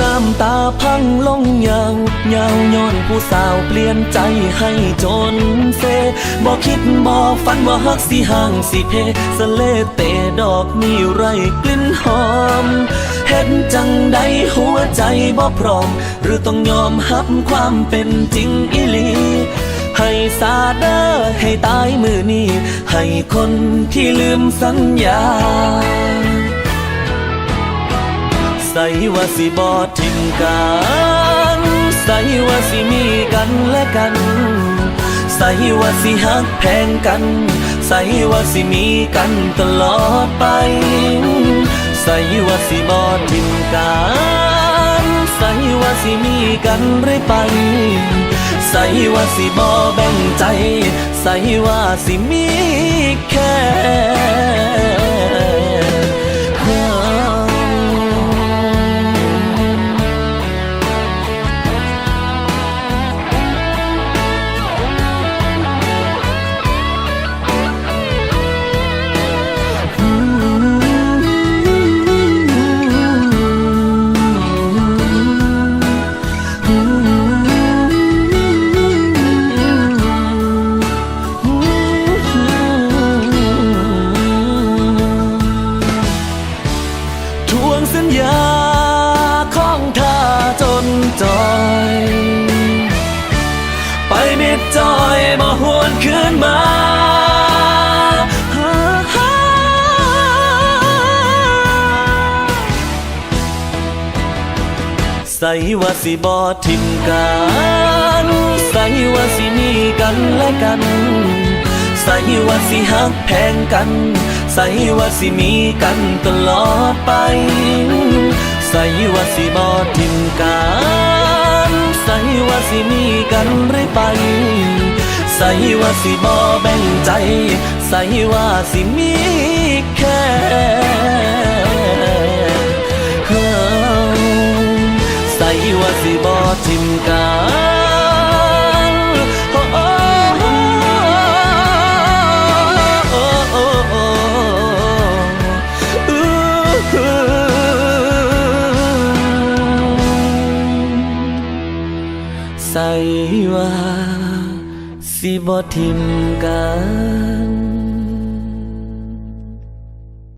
น้ำตาพังลงยาวยาวย้อนผู้สาวเปลี่ยนใจให้จนเซบอกคิดบอกฝันว่าฮักสิห่างสิเพสเลเตดอกนี่ไรกลิ่นหอมเห็นจังใดหัวใจบ่พร้อม หรือต้องยอมฮับความเป็นจริงอีหลีให้สาเดอให้ตายมือนี้ ให้คนที่ลืมสัญญา ใส่ว่าสิบอทิมกันใส่ว่าสิมีกันและกัน ใส่ว่าสิหักแพงกัน ใส่ว่าสิมีกันตลอดไป ใส่ว่าสิบอทิมกันใส่ว่าสิมีกันเรื่อยไป ใส่ว่าสิบอแบ่งใจ ใส่ว่าสิมีแค่ สัญญาของท่าจนจอย ไปมิดจอยมาหวนคืนมาใส่ว่าสิบอทิมกันใส่ว่าสิมีกันและกัน ใส่ว่าสิหักแพงกัน ใส่ว่าสิมีกันตลอดไป ใส่ว่าสิบอทิมกันใส่ว่าสิมีกันเรื่อยไป ใส่ว่าสิบอแบ่งใจ ใส่ว่าสิมีแค่ ว่าสิบทิมกัน